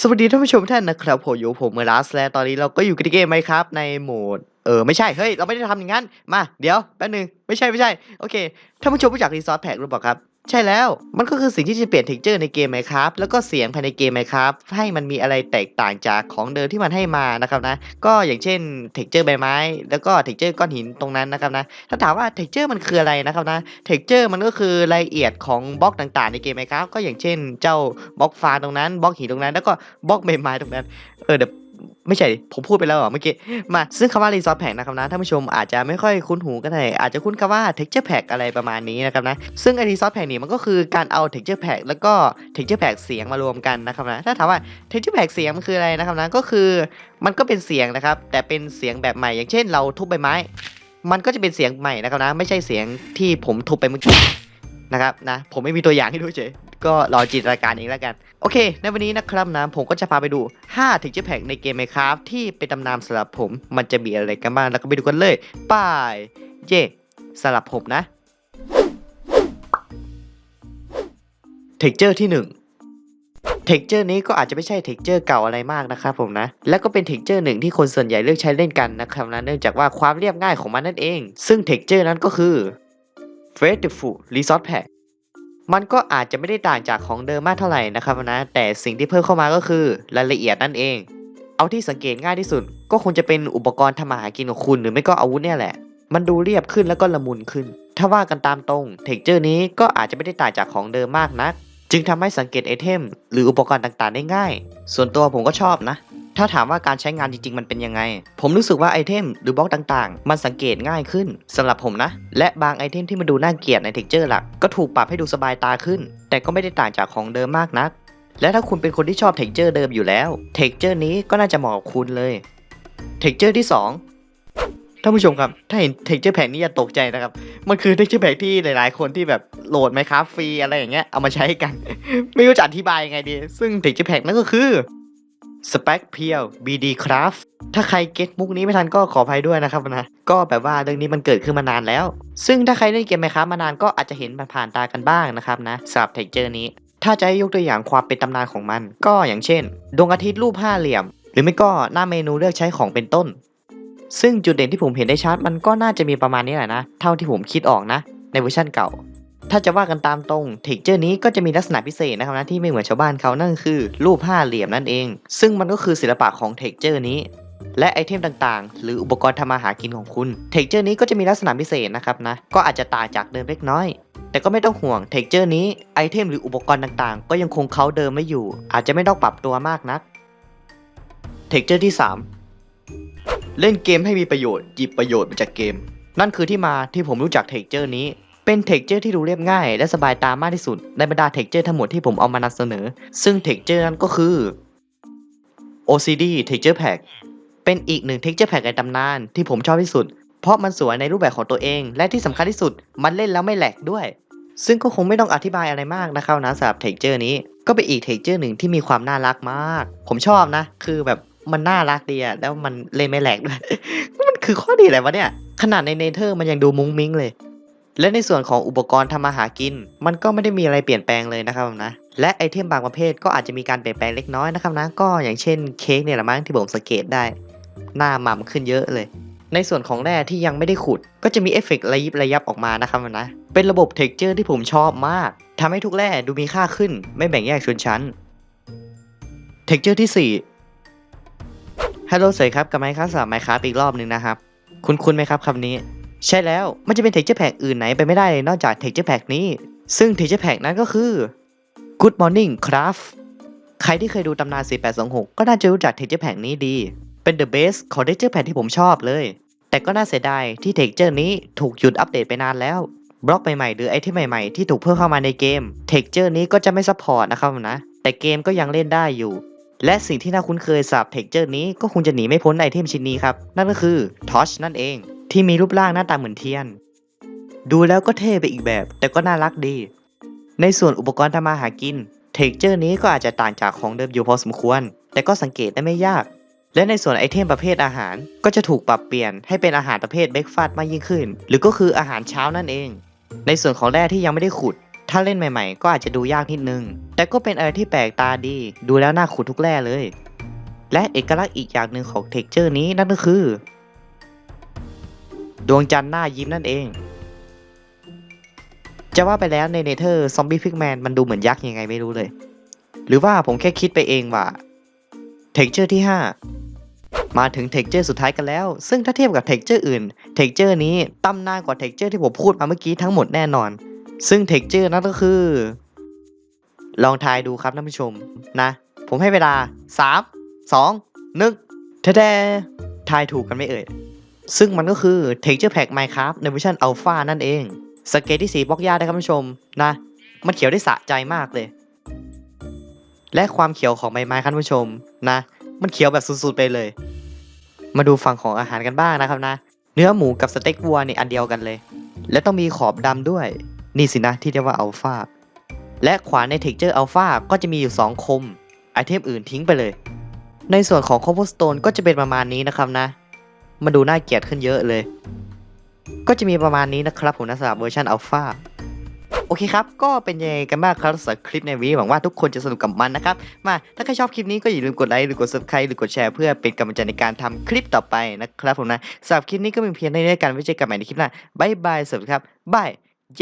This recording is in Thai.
สวัสดีท่านผู้ชมท่านนะครับผมอยู่ผมเมอรัสและตอนนี้เราก็อยู่กันในเกมไหมครับ ในโหมดเออไม่ใช่เฮ้ยเราไม่ได้ทำอย่างนั้นมาเดี๋ยวแป๊บนึงไม่ใช่ไม่ใช่โอเคท่านผู้ชมรู้จักรีซอสแพ็กหรือเปล่าครับ ใช่แล้ว มันก็คือสิ่งที่จะเปลี่ยนเท็กเจอร์ในเกมไหมครับ แล้วก็เสียงภายในเกมไหมครับ ให้มันมีอะไรแตกต่างจากของเดิมที่มันให้มานะครับนะ ก็อย่างเช่นเท็กเจอร์ใบไม้ แล้วก็เท็กเจอร์ก้อนหินตรงนั้นนะครับนะ ถ้าถามว่าเท็กเจอร์มันคืออะไรนะครับนะ เท็กเจอร์มันก็คือรายละเอียดของบล็อกต่างๆ ในเกมไหมครับ ก็อย่างเช่น เจ้าบล็อกฟ้าตรงนั้น บล็อกหินตรงนั้น แล้วก็บล็อกใบไม้ตรงนั้น เออเดี๋ยว ไม่ใช่ผมพูดไปแล้วเหรอเมื่อกี้มาซึ่งคำว่า resource pack นะครับนะท่านผู้ชมอาจจะไม่ค่อยคุ้นหูกันเลยอาจจะคุ้นคำว่า texture pack อะไรประมาณนี้นะครับนะซึ่งไอ้ resource pack นี่มันก็คือการเอา texture pack แล้วก็ texture pack เสียงมารวมกันนะครับนะถ้าถามว่า texture pack เสียงมันคืออะไรนะครับนะก็คือมันก็เป็นเสียงนะครับแต่เป็นเสียงแบบใหม่ อย่างเช่น เราทุบใบไม้ มันก็จะเป็นเสียงใหม่นะครับนะไม่ใช่เสียงที่ผมทุบไปเมื่อกี้นะครับนะผมไม่มีตัวอย่างให้ดูเฉย ก็รอจินตนาการเองแล้วกัน โอเค ในวันนี้นะครับนะผมก็จะพาไปดู5 texture pack ในเกม Minecraft ที่เป็นตำนานสำหรับผมมันจะมีอะไรกันบ้างแล้วก็ไปดูกันเลยไป้ายเย่สำหรับผมนะ texture ที่1 texture นี้ก็อาจจะไม่ใช่ texture เก่าอะไรมากนะครับผมนะ แล้วก็เป็น texture หนึ่งที่คนส่วนใหญ่เลือกใช้เล่นกันนะครับนะเนื่องจากว่าความเรียบง่ายของมันนั่นเอง ซึ่ง texture นั้นก็คือ faithful resource pack มันก็อาจจะไม่ได้ต่างจากของเดิมมากเท่าไหร่นะครับนะ แต่สิ่งที่เพิ่มเข้ามาก็คือรายละเอียดนั่นเอง เอาที่สังเกตง่ายที่สุด ก็คงจะเป็นอุปกรณ์ทำมาหากินของคุณหรือไม่ก็อาวุธเนี่ยแหละ มันดูเรียบขึ้นแล้วก็ละมุนขึ้น ถ้าว่ากันตามตรงเท็กเจอร์นี้ก็อาจจะไม่ได้ต่างจากของเดิมมากนัก จึงทำให้สังเกตไอเทมหรืออุปกรณ์ต่างๆได้ง่าย ส่วนตัวผมก็ชอบนะ ถ้าถามว่าการใช้งานจริงๆ มันเป็นยังไง ผมรู้สึกว่าไอเทมหรือบล็อกต่างๆ มันสังเกตง่ายขึ้นสำหรับผมนะ และบางไอเทมที่มันดูน่าเกลียดในเท็กเจอร์หลักก็ถูกปรับให้ดูสบายตาขึ้น แต่ก็ไม่ได้ต่างจากของเดิมมากนัก และถ้าคุณเป็นคนที่ชอบเท็กเจอร์เดิมอยู่แล้วเท็กเจอร์นี้ก็น่าจะเหมาะกับคุณเลยเท็กเจอร์ที่ 2ท่านผู้ชมครับ ถ้าเห็นเท็กเจอร์แพ็กนี้อย่าตกใจนะครับ มันคือเท็กเจอร์แพ็กที่หลาย ๆ คนที่แบบโหลดไหมครับฟรีอะไรอย่างเงี้ย เอามาใช้กัน ไม่รู้จะอธิบายยังไงดี ซึ่งเท็กเจอร์แพกนั่นก็คือ Spec p e e l BD Craft ถ้าใครเก็ตมุกนี้ไม่ทันก็ขออภัยด้วยนะครับนะก็แบบว่าเรื่องนี้มันเกิดขึ้นมานานแล้ว ซึ่งถ้าใครเล่นเกมไหมครับมานานก็อาจจะเห็นผ่านตากันบ้างนะครับนะสำหรับเท็กเจอร์นี้ ถ้าจะให้ยกตัวอย่างความเป็นตำนานของมัน ก็อย่างเช่น ดวงอาทิตย์รูปห้าเหลี่ยม หรือไม่ก็หน้าเมนูเลือกใช้ของเป็นต้น ซึ่งจุดเด่นที่ผมเห็นได้ชัดมันก็น่าจะมีประมาณนี้แหละนะ เท่าที่ผมคิดออกนะ ในเวอร์ชันเก่า ถ้าจะว่ากันตามตรงเท็กเจอร์นี้ก็จะมีลักษณะพิเศษนะครับนะที่ไม่เหมือนชาวบ้านเขานั่นคือ รูปห้าเหลี่ยมนั่นเอง ซึ่งมันก็คือศิลปะของเท็กเจอร์นี้ และไอเทมต่างๆ หรืออุปกรณ์ทำมาหากินของคุณเท็กเจอร์นี้ก็จะมีลักษณะพิเศษนะครับนะก็อาจจะต่างจากเดิมเล็กน้อย แต่ก็ไม่ต้องห่วงเท็กเจอร์นี้ไอเทมหรืออุปกรณ์ต่างๆ ก็ยังคงเขาเดิมไม่อยู่ อาจจะไม่ต้องปรับตัวมากนักเท็กเจอร์ที่ 3 เล่นเกมให้มีประโยชน์หยิบประโยชน์มาจากเกม นั่นคือที่มาที่ผมรู้จักเท็กเจอร์นี้ เป็นเท็กเจอร์ที่ดูเรียบง่าย และสบายตามากที่สุดในบรรดาเท็กเจอร์ทั้งหมดที่ผมเอามานำเสนอ ซึ่งเท็กเจอร์นั้นก็คือ OCD Texture Pack เป็นอีกหนึ่ง Texture Pack ในตำนานที่ผมชอบที่สุด เพราะมันสวยในรูปแบบของตัวเอง และที่สำคัญที่สุด มันเล่นแล้วไม่แหลกด้วย ซึ่งก็คงไม่ต้องอธิบายอะไรมากนะครับนะสำหรับ Texture นี้ ก็เป็นอีก Texture หนึ่งที่มีความน่ารักมาก ผมชอบนะ คือแบบมันน่ารักดีอะแล้วมันเล่นไม่แหลกด้วย มันคือข้อดีอะไรวะเนี่ย ขนาดในเนเธอร์มันยังดูมุ้งมิ้งเลย และในส่วนของอุปกรณ์ทำมาหากิน มันก็ไม่ได้มีอะไรเปลี่ยนแปลงเลยนะครับนะและไอเทมบางประเภทก็อาจจะมีการเปลี่ยนแปลงเล็กน้อยนะครับนะก็อย่างเช่นเค้กเนี่ยละมั้งที่ผมสังเกตได้ หน้าหม่ำขึ้นเยอะเลย ในส่วนของแร่ที่ยังไม่ได้ขุด ก็จะมีเอฟเฟกต์ระยิบระยับออกมานะครับนะเป็นระบบเท็กเจอร์ที่ผมชอบมากทำให้ทุกแร่ดูมีค่าขึ้น ไม่แบ่งแยกชนชั้นเท็กเจอร์ที่4ฮัลโหลสวัสดีครับกับไมค์ครับสำหรับไมค์ครับอีกรอบหนึ่งนะครับ คุณคุณไหมครับคำนี้ ใช่แล้วมันจะเป็น texture pack อื่นไหนไปไม่ได้เลยนอกจาก texture pack นี้ ซึ่ง texture pack นั้นก็คือ Good Morning Craft ใครที่เคยดูตำนาน 4826 ก็น่าจะรู้จัก texture pack นี้ดี เป็น the best ของ texture pack ที่ผมชอบเลย แต่ก็น่าเสียดายที่ texture นี้ถูกหยุดอัปเดตไปนานแล้วบล็อกใหม่ๆหรือไอเทมใหม่ๆที่ถูกเพิ่มเข้ามาในเกม texture นี้ก็จะไม่ซัพพอร์ตนะครับนะ แต่เกมก็ยังเล่นได้อยู่ และสิ่งที่น่าคุ้นเคยสับ texture นี้ก็คงจะหนีไม่พ้นไอเทมชิ้นนี้ครับ นั่นก็คือ torch นั่นเอง ที่มีรูปร่างหน้าตาเหมือนเทียน ดูแล้วก็เท่ไปอีกแบบ แต่ก็น่ารักดี ในส่วนอุปกรณ์ทำมาหากิน เท็กเจอร์นี้ก็อาจจะต่างจากของเดิมอยู่พอสมควร แต่ก็สังเกตได้ไม่ยาก และในส่วนไอเทมประเภทอาหารก็จะถูกปรับเปลี่ยนให้เป็นอาหารประเภทเบรกฟาสต์มากยิ่งขึ้น หรือก็คืออาหารเช้านั่นเอง ในส่วนของแร่ที่ยังไม่ได้ขุด ถ้าเล่นใหม่ๆ ก็อาจจะดูยากนิดนึง แต่ก็เป็นอะไรที่แปลกตาดี ดูแล้วน่าขุดทุกแร่เลย และเอกลักษณ์อีกอย่างหนึ่งของเท็กเจอร์นี้นั่นก็คือ ดวงจันทร์หน้ายิ้มนั่นเอง จะว่าไปแล้วในเนเธอร์ซอมบี้พิกแมนมันดูเหมือนยักษ์ยังไงไม่รู้เลย หรือว่าผมแค่คิดไปเองว่าเท็กเจอร์ที่ 5 มาถึงเท็กเจอร์สุดท้ายกันแล้ว ซึ่งถ้าเทียบกับเท็กเจอร์อื่นเท็กเจอร์นี้ตำนานกว่าเท็กเจอร์ที่ผมพูดมาเมื่อกี้ทั้งหมดแน่นอน ซึ่งเท็กเจอร์นั่นก็คือ ลองทายดูครับท่านผู้ชมนะ ผมให้เวลา 3 2 1แท้ๆทายถูกกันไม่เอ่ย ซึ่งมันก็คือ Texture Pack Minecraft ในเวอร์ชัน Alpha นั่นเอง สเกตที่สีบล็อกยาได้ครับผู้ชมนะ มันเขียวได้สะใจมากเลย และความเขียวของใบไม้ครับผู้ชมนะ มันเขียวแบบสุดๆไปเลย มาดูฝั่งของอาหารกันบ้างนะครับนะ เนื้อหมูกับสเต็กวัวนี่อันเดียวกันเลย และต้องมีขอบดำด้วย นี่สินะที่เรียกว่าอัลฟาและขวานใน Texture Alpha ก็จะมีอยู่ 2 คมไอเทมอื่นทิ้งไปเลย ในส่วนของ Cobblestone ก็จะเป็นประมาณนี้นะครับนะ มาดูน่าเกลียดขึ้นเยอะเลย ก็จะมีประมาณนี้นะครับผมนะสำหรับเวอร์ชันอัลฟาโอเคครับ ก็เป็นยังไงกันบ้างครับสำหรับคลิปในวีหวังว่าทุกคนจะสนุกกับมันนะครับ มาถ้าใครชอบคลิปนี้ก็อย่าลืมกดไลค์หรือกด subscribe หรือกดแชร์เพื่อเป็นกำลังใจในการทำคลิปต่อไปนะครับผมนะสำหรับคลิปนี้ก็มีเพียงเท่านี้แล้วกันไว้เจอกันใหม่ในคลิปหน้าบายบายสวัสดีครับบายเจ